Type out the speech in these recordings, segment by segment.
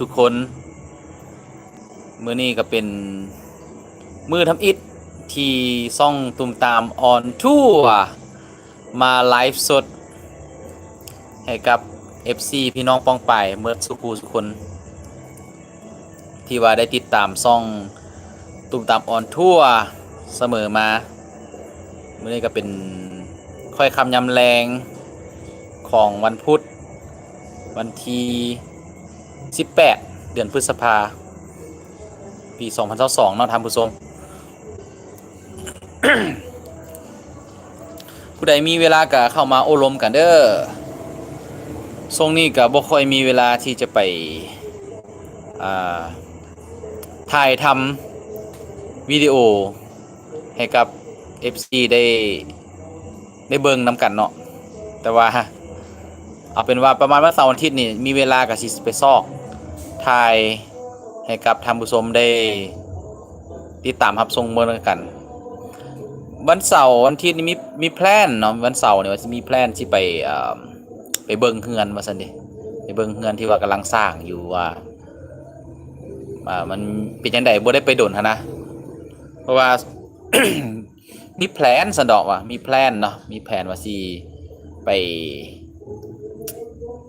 ทุกคน มือนี้ก็เป็นมือทำอิฐที่ซ่องตุ่มตามออนทั่วมาไลฟ์สด ให้กับ FC พี่น้องป้องไปายเมื่อสุภูสุคน ที่ว่าได้ติดตามซ่องตุ่มตามออนทั่วเสมอมา มือนี้ก็เป็นค่อยคำยำแรงของวันพุธ วันที่ 18 เดือนพฤษภาปี2022เนาะท่านผู้ชมผู้ใดมีเวลาก็เข้ามาโอลมกันเด้อทรงนี้ก็บ่ค่อยมีเวลาที่จะไปถ่ายทำวิดีโอให้กับ FC ได้ได้เบิ่งนำกันเนาะแต่ว่า เอาเป็นว่าประมาณวันเสาร์วันอาทิตย์นี่มีเวลากับสิไปซอกถ่ายให้กับท่านผู้ชมได้ติดตามรับชมเมื่อกัน วันเสาร์วันอาทิตย์นี่มีมีแพลนเนาะวันเสาร์เนี่ยว่าสิมีแพลนที่ไปไปเบิ่งเฮือนว่าซั่นดิไปเบิ่งเฮือนที่ว่ากำลังสร้างอยู่ว่าว่ามันเป็นจังไดบ่ได้ไปโดนหันะเพราะว่ามีแพลนสันดอกว่ามีแพลนเนาะมีแผนว่าสิไป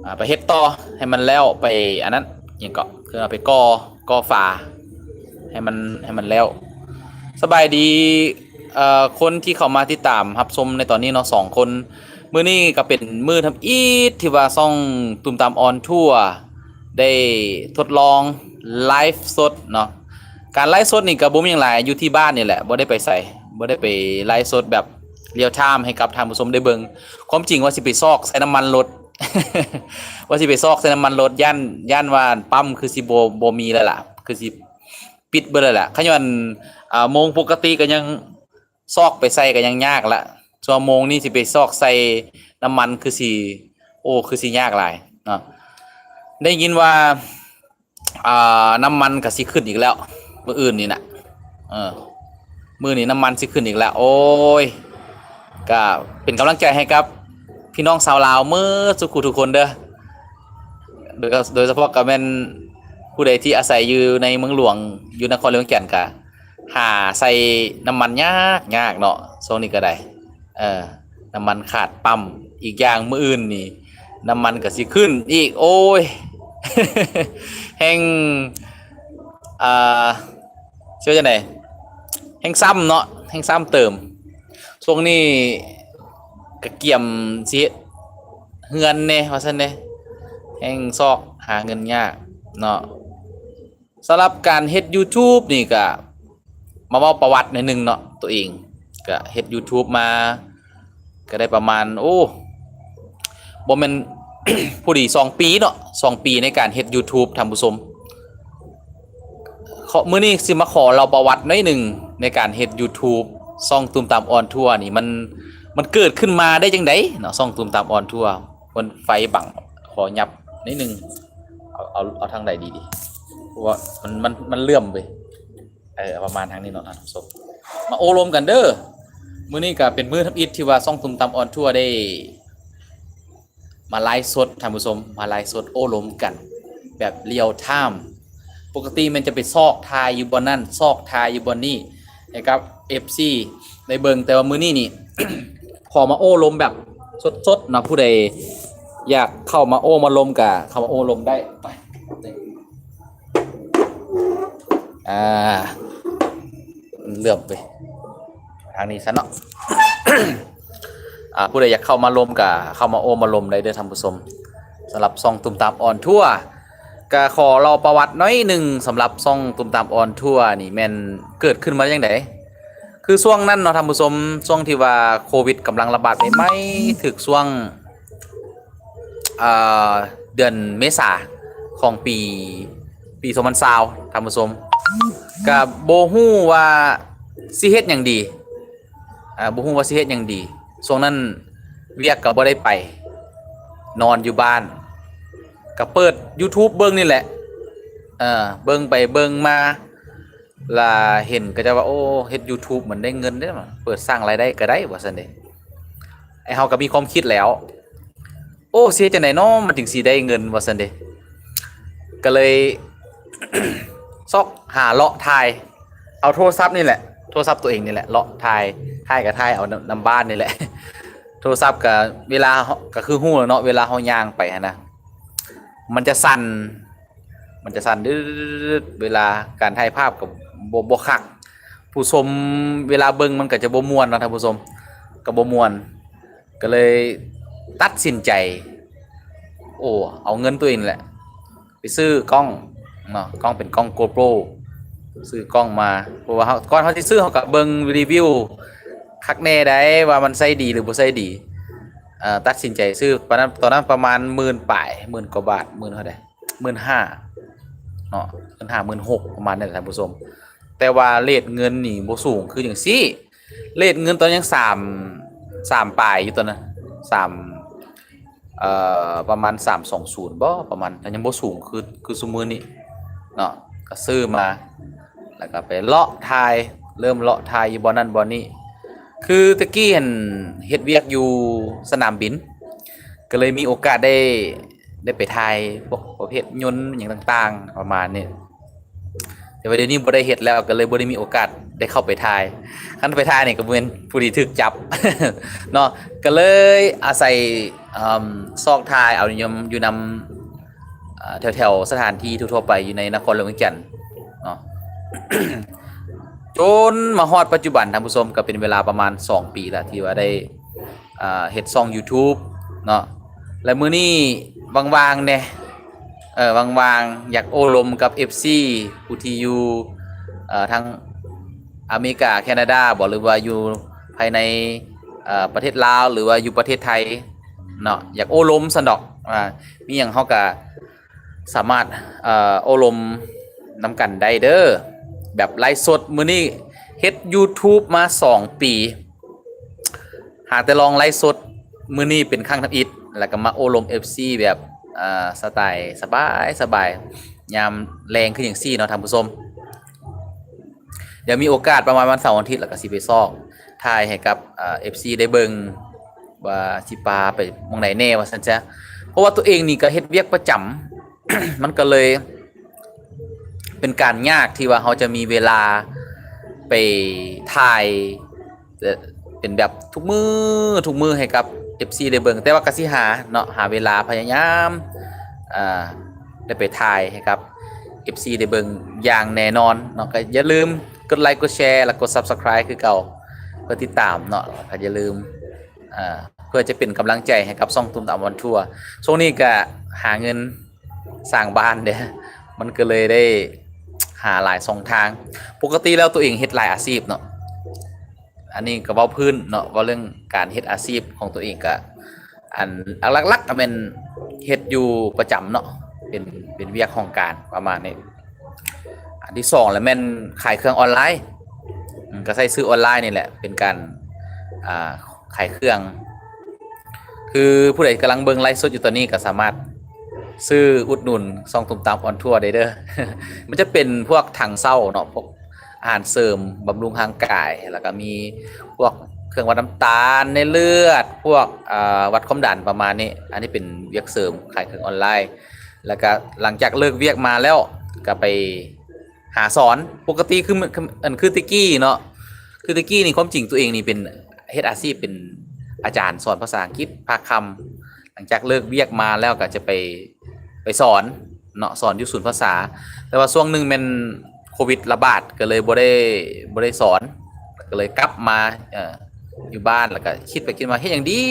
อ่าไปเฮ็ดต่อให้มันแล้วไปอันนั้นอย่างก็คือเอาไปก่อก่อฝาให้มันให้มันแล้ว สบายดีเอ่อคนที่เข้ามาติดตามรับชมในตอนนี้เนาะสองคน มื้อนี้ก็เป็นมือทำอีทที่ว่าซ่องตุ่มตามออนทั่วได้ทดลองไลฟ์สดเนาะการไลฟ์สดนี่ก็บ่มีหยังหลายอยู่ที่บ้านนี่แหละบ่ได้ไปใส่บ่ได้ไปไลฟ์สดแบบเรียลไทม์ให้กับท่านผู้ชมได้เบิ่งความจริงว่าสิไปซอกใส่น้ำมันรถ ว่าสิไปซอกใส่น้ำมันรถย่านย่านว่าปั๊มคือสิโบ่บ่มีแล้วล่ะ คือสิปิดเบิดแล้วล่ะขย้อนอ่าโมงปกติก็ยังซอกไปใส่ก็ยังยากละชั่วโมงนี้สิไปซอกใส่น้ำมันคือสิโอ้คือสิยากหลายเนาะได้ยินว่าอ่าน้ำมันก็สิขึ้นอีกแล้วมืออื่นนี่นะเออมือนี้น้ำมันสิขึ้นอีกแล้ว โอ้ยก็เป็นกำลังใจให้กับ พี่น้องชาวลาวเมื่อสุขุทุกคนเด้อโดยโดยเฉพาะกับแม่นผู้ใดที่อาศัยอยู่ในเมืองหลวงอยู่นครหลวงแก่นกะหาใส่น้ำมันยากยากเนาะโซนนี้ก็ได้เออน้ำมันขาดปั๊มอีกอย่างมืออื่นนี่น้ำมันก็สิขึ้นอีกโอ้ยแห่งอ่าเชื่อจังไดแห่งซ้ำเนาะแห่งซ้ำเติมช่วงนี้ะเกียมสิเฮือนเน่ว่าซั่นเด้แห่งซอกหาเงินยากเนาะสำหรับการเฮ็ด YouTube นี่ก็มาเว้าประวัติหน่อยหนึงเนาะตัวเองก็เฮ็ด YouTube มา ก็ได้ประมาณ โอ้บ่แม่นผู้ดี2ปีเนาะ2ปีในการเฮ็ด YouTube ท่านผู้ชมขอมื้อนี้สิมาขอเราประวัติหน่อยหนึ่งในการเฮ็ด YouTube ซ่องตุมตามออนทัวร์นี่มัน มันเกิดขึ้นมาได้จังไดเนาะซ่องตูมตามออนทัวร์บนไฟบังขอยับนิดนึงเอาเอาเอาทางใดดีดีเพราะว่ามันมันมันเลื่อมไปเออประมาณทางนี้เนาะท่านผู้ชมมาโอรมกันเด้อมื้อนี้ก็เป็นมื้อทับอิฐที่ว่าซ่องตูมตามออนทัวร์ได้ มาไลฟ์สดท่านผู้ชมมาไลฟ์สดโอรมกัน แบบเรียลไทม์ปกติมันจะไปซอกทายอยู่บนนั่นซอกทายอยู่บนนี่นะครับ FC ในเบิงแต่ว่ามื้อนี้นี่ ขอมาโอ้ลมแบบสดๆนะผู้ใดอยากเข้ามาโอ้มาลมกับเข้ามาโอ้ลมได้ไปอ่าเลื่อมไปทางนี้ซะเนาะอ่าผู้ใดอยากเข้ามาลมกับเข้ามาโอ้มาลมได้เด้อท่านผู้ชมสำหรับซองตุ่มตามอ่อนทั่วก็ขอเราประวัติน้อยหนึ่งสำหรับซองตุ่มตามอ่อนทั่วนี่แม่นเกิดขึ้นมาได้ยังไง คือช่วงนั้นเนาะท่านผู้ชมช่วงที่ว่าโควิดกำลังระบาดใหม่ๆถึกช่วงเอ่อเดือนเมษาของปีปี2020ท่านผู้ชมกับโบฮู้ว่าสิเฮ็ดหยังดีอ่าโบฮู้ว่าสิเฮ็ดหยังดีช่วงนั้นเวียกก็บ่ได้ไป นอนอยู่บ้านก็เปิด YouTube เบิ่งนี่แหละเออเบิ่งไปเบิ่งมา ลาเห็นก็จะว่าโอ้เฮ็ด YouTube เหมือนได้เงินได้มันเปิดสร้างรายได้ก็ได้ว่าซั่นเด้ไอ้เฮาก็มีความคิดแล้ว โอ้สิเฮ็ดจังได๋น้อมันถึงสิได้เงินว่าซั่นเด้ก็เลยซอกหาเลาะทาย เอาโทรศัพท์นี่แหละ โทรศัพท์ตัวเองนี่แหละเลาะทายทายกับทายเอานำนำบ้านนี่แหละ โทรศัพท์กับเวลาก็คือหู้เนาะเวลาเฮาย่างไปนะมันจะสั่นมันจะสั่นดืดๆเวลาการถ่ายภาพกับ บ่บ่คักผู้ชมเวลาเบิ่งมันก็จะบ่ม่วนเนาะท่านผู้ชมก็บ่ม่วน ก็เลยตัดสินใจ โอ้เอาเงินตัวเองแหละ ไปซื้อกล้องเนาะกล้องเป็นกล้อง GoPro ซื้อกล้องมาเพราะว่าเขาก่อนเขาสิซื้อเขาก็เบิ่งรีวิวคักแน่ได้ว่ามันใช้ดีหรือบ่ใช้ดีตัดสินใจซื้อตอนนั้นตอนนั้นประมาณหมื่นป่ายหมื่นกว่าบาทหมื่นเท่าใดหมื่นห้าเนาะหมื่นห้าหมื่นหกประมาณนั้นแหละท่านผู้ชม แต่ว่าเลทเงินนี่บ่สูงคืออย่างซี่เลทเงินตอนยังสามสามปลายอยู่ตอนนั้นสามเอ่อประมาณสามสองศูนย์บ่ประมาณแต่ยังบ่สูงคือคือซุมือนี้เนาะก็ซื้อมาแล้วก็ไปเลาะทายเริ่มเลาะทายอยู่บ่อนั้นบ่อนี้คือตะกี้เห็นเฮ็ดเวียกอยู่สนามบิน ก็เลยมีโอกาสได้ได้ไปถ่ายพวกประเภทยนต์อย่างต่าง ๆ ประมาณนี้ แต่ว่าเดี๋ยวนี้บ่ได้เฮ็ดแล้วก็เลยบ่ได้มีโอกาสได้เข้าไปถ่ายคันไปถ่ายนี่ก็บ่แม่นผู้ที่ถูกจับเนาะก็เลยอาศัยอซอกถ่ายเอานิยมอยู่นำอ่าแถวๆสถานที่ทั่วๆไปอยู่ในนครหลวงเวียงจันทน์เนาะจนมาฮอดปัจจุบันท่านผู้ชมก็เป็นเวลาประมาณ 2 ปีแล้วที่ว่าได้เฮ็ดช่อง YouTube เนาะและมื้อนี้ว่างๆแน่ เออวางๆ อยากโอลมกับ FC ผู้ที่อยู่เอ่อทางอเมริกา แคนาดาบอกหรือว่าอยู่ภายในเอ่อประเทศลาว หรือว่าอยู่ประเทศไทยเนาะอยากโอลมสนดอกอ่ามีหยังเฮาก็สามารถเอ่อโอลมนำกันได้เด้อแบบไลฟ์สดมื้อนี้เฮ็ด YouTube มา 2 ปี หากแต่ลองไลฟ์สดมื้อนี้เป็นครั้งทับอิดแล้วก็มาโอลม FC แบบ อ่าสไตล์สบายสบายยามแรงขึ้นอย่างซี่เนาะท่านผู้ชมเดี๋ยวมีโอกาสประมาณวันเสาร์วันอาทิตย์แล้วก็สิไปซอกถ่ายให้กับเอ่า FC ได้เบิงว่าสิปาไปมองไหนแน่ว่าซั่นจ้ะเพราะว่าตัวเองนี่ก็เฮ็ดเวียกประจำมันก็เลย เป็นการยากที่ว่าเขาจะมีเวลาไปถ่ายเอ่อเป็นแบบทุกมือทุกมือให้กับ FC ได้เบิ่งแต่ว่ากสิหาเนาะหาเวลาพยายามอ่าได้ไปถ่ายให้กับ FC ได้เบิ่งอย่างแน่นอนเนาะก็อย่าลืมกดไลค์กดแชร์แล้วกด Subscribe คือเก่าเพื่อติดตามเนาะก็อย่าลืมอ่าเพื่อจะเป็นกำลังใจให้กับซ่องตุ้มตามวันทั่วช่วงนี้ก็หาเงินสร้างบ้านเด้อมันก็เลยได้หาหลายช่องทาง ปกติแล้วตัวเองเฮ็ดหลายอาชีพเนาะ อันนี้ก็เว้าพื้นเนาะว่าเรื่องการเฮ็ดอาชีพของตัวเองก็อันหลักๆก็เป็นเฮ็ดอยู่ประจำเนาะเป็นเป็นเวียกของการประมาณนี้อันที่สองแล้วแม่นขายเครื่องออนไลน์ก็ใช้ซื้อออนไลน์นี่แหละเป็นการอ่าขายเครื่อง คือผู้ใดกำลังเบิ่งไลฟ์สดอยู่ตอนนี้ก็สามารถซื้ออุดหนุนซองตุ่มตามออนทัวร์ได้เด้อมันจะเป็นพวกถังเศร้าเนาะพวก อาหารเสริมบำรุงร่างกาย แล้วก็มีพวกเครื่องวัดน้ำตาลในเลือด พวกวัดความดันประมาณนี้ อันนี้เป็นเวียกเสริมขายเครื่องออนไลน์ แล้วก็หลังจากเลิกเวียกมาแล้วก็ไปหาสอนปกติคือมันอันคือติกกี้เนาะคือติกกี้นี่ความจริงตัวเองนี่เป็นเฮดอาชีเป็นอาจารย์สอนภาษาอังกฤษภาคคำหลังจากเลิกเวียกมาแล้วก็จะไปไปสอนเนาะสอนอยู่ศูนย์ภาษา แต่ว่าช่วงหนึ่งเป็น โควิดระบาดก็เลยบ่ได้บ่ได้สอน ก็เลยกลับมาอยู่บ้านแล้วก็คิดไปคิดมาเฮ็ดอย่างดี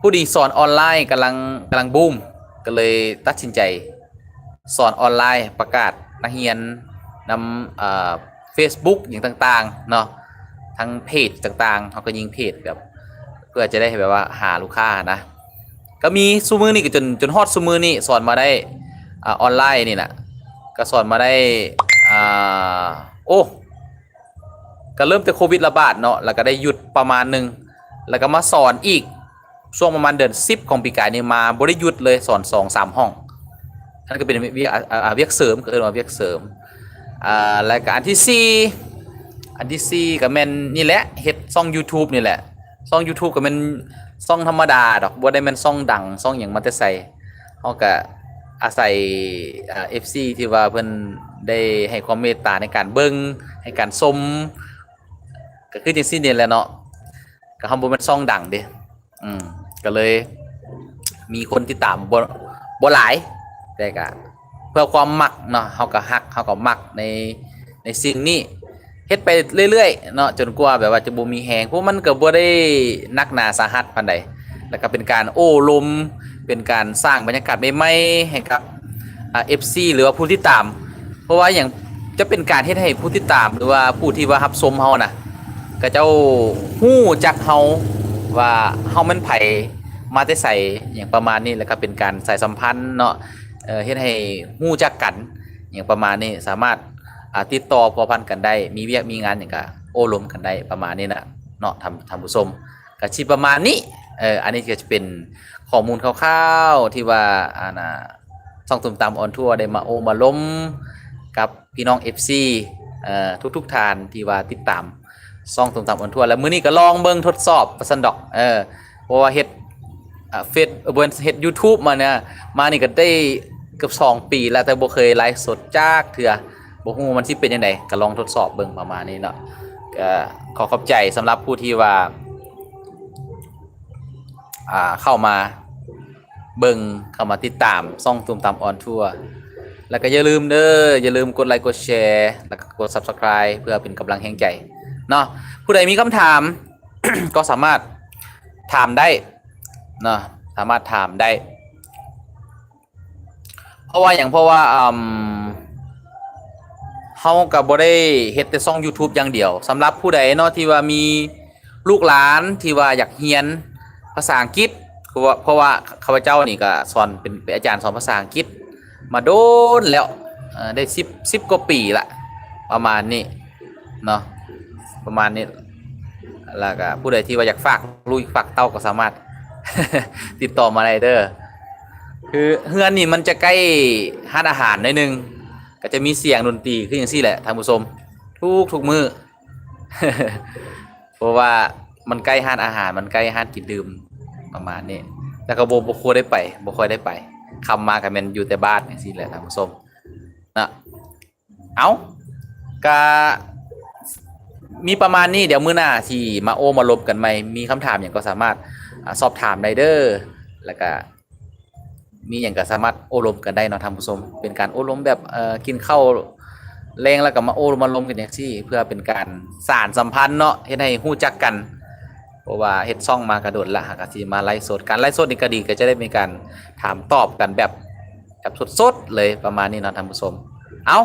ผู้ดีสอนออนไลน์กำลังกำลังบูมก็เลยตัดสินใจ สอนออนไลน์ประกาศนักเรียนนำเอ่อ Facebook อย่างต่างๆเนาะทั้งเพจต่างๆเขาก็ยิงเพจแบบเพื่อจะได้แบบว่าหาลูกค้านะ ก็มีซูมือนี่ก็จนจนฮอดซูมือนี่สอนมาได้อ่าออนไลน์นี่นะก็สอนมาได้ อ่าโอ้ก็เริ่มแต่โควิดระบาดเนาะแล้วก็ได้หยุดประมาณหนึ่งแล้วก็มาสอนอีกช่วงประมาณเดือนสิบของปีกายนี่มาบริยุทธ์เลยสอนสองสามห้องอันนก็เป็นเวียกเวียกเสริมก็เรียกว่าเวียกเสริมอ่าแล้วก็อันที่สี่อันที่สี่ก็แม่นนี่แหละเฮ็ดช่อง YouTube นี่แหละซ่อง YouTube ก็เป็นซ่องธรรมดาดอกบ่ได้แม่นซ่องดังซ่องหยังมาแต่ใส่เฮาก็อาศัยเอ่า FC ที่ว่าเพิ่น ได้ให้ความเมตตาในการเบิ่งให้การชมก็คือจังซี่นี่แหละเนาะก็เฮาบ่แม่นซ่องดังเด้อืมก็เลย มีคนติดตามบ่บ่หลายแต่ก็เพื่อความมักเนาะเฮาก็ฮักเฮาก็มักในในสิ่งนี้เฮ็ดไปเรื่อยๆเนาะจนกว่าแบบว่าจะบ่มีแฮงเพราะมันก็บ่ได้นักหนาสาหัสปานใดแล้วก็เป็นการโอ้ลมเป็นการสร้างบรรยากาศใหม่ๆให้กับเอ่า FC หรือว่าผู้ที่ตาม เพราะว่าอย่างจะเป็นการเฮ็ดให้ผู้ที่ตามหรือว่าผู้ที่ว่ารับชมเฮาน่ะก็เจ้าฮู้จักเฮาว่าเฮามันไผมาแต่ใส่อย่างประมาณนี้แล้วก็เป็นการใส่สัมพันธ์เนาะเอ่อเฮ็ดให้ฮู้จักกันอย่างประมาณนี้สามารถอ่าติดต่อพัวพันกันได้ มีเวียกมีงานอย่างก็โอ้ลมกันได้ประมาณนี้นะเนาะทำทำผู้ชมก็สิประมาณนี้เอออันนี้ก็จะเป็นข้อมูลคร่าวๆที่ว่าอ่านะช่องตุ่มตามออนทัวร์ได้มาโอมาล้ม กับพี่น้อง FC เอ่อทุกๆทานที่ว่าติดตามซ่องตุ่มตามออนทัวร์แล้วมื้อนี้ก็ลองเบิ่งทดสอบประสันดอกเออเพราะว่าเฮ็ดเฟซเบิ่นเฮ็ด YouTube มาเนี่ยมานี่ก็ได้เกือบ2 ปีแล้วแต่บ่เคยไลฟ์สดจากเทื่อบ่ฮู้มันสิเป็นจังไดก็ลองทดสอบเบิ่งประมาณนี้เนาะก็ขอขอบใจสำหรับผู้ที่ว่าอ่าเข้ามาเบิ่งเข้ามาติดตามซ่องตุ่มตามออนทัวร์ แล้วก็อย่าลืมเด้ออย่าลืมกดไลค์กดแชร์แล้วก็กด Subscribe เพื่อเป็นกำลังแห่งใจเนาะผู้ใดมีคำถาม ก็สามารถถามได้เนาะสามารถถามได้ เพราะว่าอย่างเพราะว่าอืมเฮากับบ่ได้เฮ็ดแต่ช่อง YouTube อย่างเดียวสำหรับผู้ใดเนาะที่ว่ามีลูกหลานที่ว่าอยากเรียนภาษาอังกฤษเพราะว่าเพราะว่าข้าพเจ้านี่ก็สอนเป็นเป็นอาจารย์สอนภาษาอังกฤษ มาโดนแล้วได้10 10กว่าปีละประมาณนี้เนาะประมาณนี้แล้วก็ผู้ใดที่ว่าอยากฝากลุยฝากเต้าก็สามารถ ติดต่อมาได้เด้อคือเฮือนนี่มันจะใกล้ห้านอาหารหน่อยหนึง ก็จะมีเสียงดนตรีขึ้นอย่างซี่แหละท่านผู้ชมทุกทุกมือเพราะว่ามันใกล้ห้านอาหารมันใกล้ห้านกินดื่มประมาณนี้แล้วก็บ่บ่ค่อยได้ไปบ่ค่อยได้ไป คำมาก็แมนอยู่แต่บ้านอย่สิแหละท่านผู้ชมนะเอ้าก็มีประมาณนี้เดี๋ยวมื้อหน้าที่มาโอมาลบกันใหม่มีคำถามอย่างก็สามารถสอบถามได้เด้อแล้วก็มีอย่างก็สามารถโอลมกันได้เนาะท่านผู้ชมเป็นการโอลมแบบเอ่อกินข้าวแรงแล้วก็มาโอมาลมกันอย่างที่เพื่อเป็นการสานสัมพันธ์เนาะเฮ็ดให้ฮู้จักกัน เพราะว่าเฮ็ดซ่องมากระโดดละหากสิมาไลฟ์สดการไลฟ์สดนี่ก็ดีก็จะได้มีการถามตอบกันแบบแบบสดๆเลยประมาณนี้เนาะท่านผู้ชมเอ้า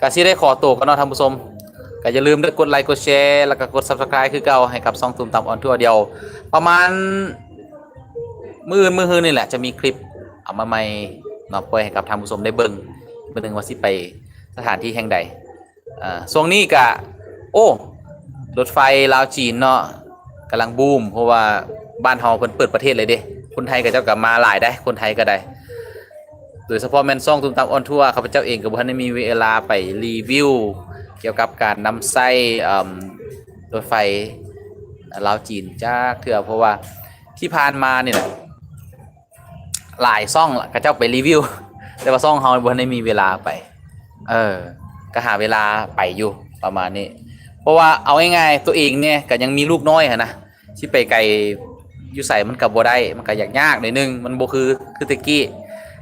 ก็สิได้ขอตัวกันเนาะท่านผู้ชมก็อย่าลืมกดไลค์กดแชร์แล้วก็กด subscribe คือเก่าให้กับซ่องตูมตามออนทัวร์เดียว ประมาณมืออนมือฮือนี่แหละจะมีคลิปเอามาใหม่เนาะปล่อให้กับทางผู้ชมได้เบิ่งเบิ่งว่าสิไปสถานที่แห่งใดอ่าช่วงนี้ก็โอ้รถไฟลาวจีนเนาะ กำลังบูมเพราะว่าบ้านเฮาเพิ่นเปิดประเทศเลยเด้คนไทยก็เจ้าก็มาหลายได้คนไทยก็ได้ โดยเฉพาะแมนซ่องตุมตามออนทัวร์ข้าพเจ้าเองก็บ่ทันได้มีเวลาไปรีวิว เกี่ยวกับการนำไส้อืมรถไฟลาวจีนจากเถื่อเพราะว่าที่ผ่านมาเนี่ยหลายซ่องก็เจ้าไปรีวิว แต่ว่าซ่องเฮาบ่ทันได้มีเวลาไป เออก็หาเวลาไปอยู่ประมาณนี้ เพราะว่าเอาง่ายๆตัวเองเนี่ยก็ยังมีลูกน้อยหั้นะที่ไปไกลอยู่ใส่มันกับบ่ได้มันก็ยากยากหน่อยนึงมันบ่คือคือตะกี้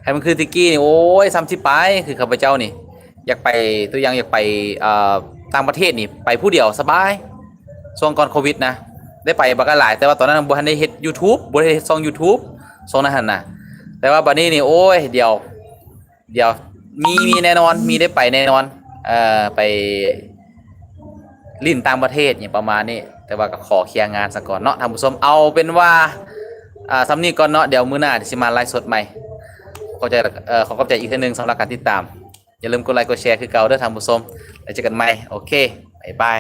ให้มันคือตะกี้นี่โอ้ยซ้ำสิไปคือข้าพเจ้านี่ อยากไปตัวอย่างอยากไปอ่อต่างประเทศนี่ไปผู้เดียวสบายช่วงก่อนโควิดนะได้ไปบักหลาย แต่ว่าตอนนั้นบ่ทันได้เฮ็ด YouTube บ่ได้เฮ็ดช่อง YouTube ช่องนั้นหั่นน่ะแต่ว่าบัดนี้นี่โอ้ยเดี๋ยว เดี๋ยวมีมีแน่นอนมีได้ไปแน่นอนเอ่อไป ลิ่นต่างประเทศอย่างประมาณนี้ แต่ว่าก็ขอเคลียร์งานสักก่อนเนาะท่านผู้ชมเอาเป็นว่าอ่าสำนีก่อนเนาะเดี๋ยวมื้อหน้าสิมาไลฟ์สดใหม่ขอบใจเอ่อขอขอบใจอีกทื่อนึงสำหรับการติดตาม อย่าลืมกดไลค์กดแชร์คือเก่าเด้อท่านผู้ชมแล้วเจอกันใหม่โอเคบ๊ายบาย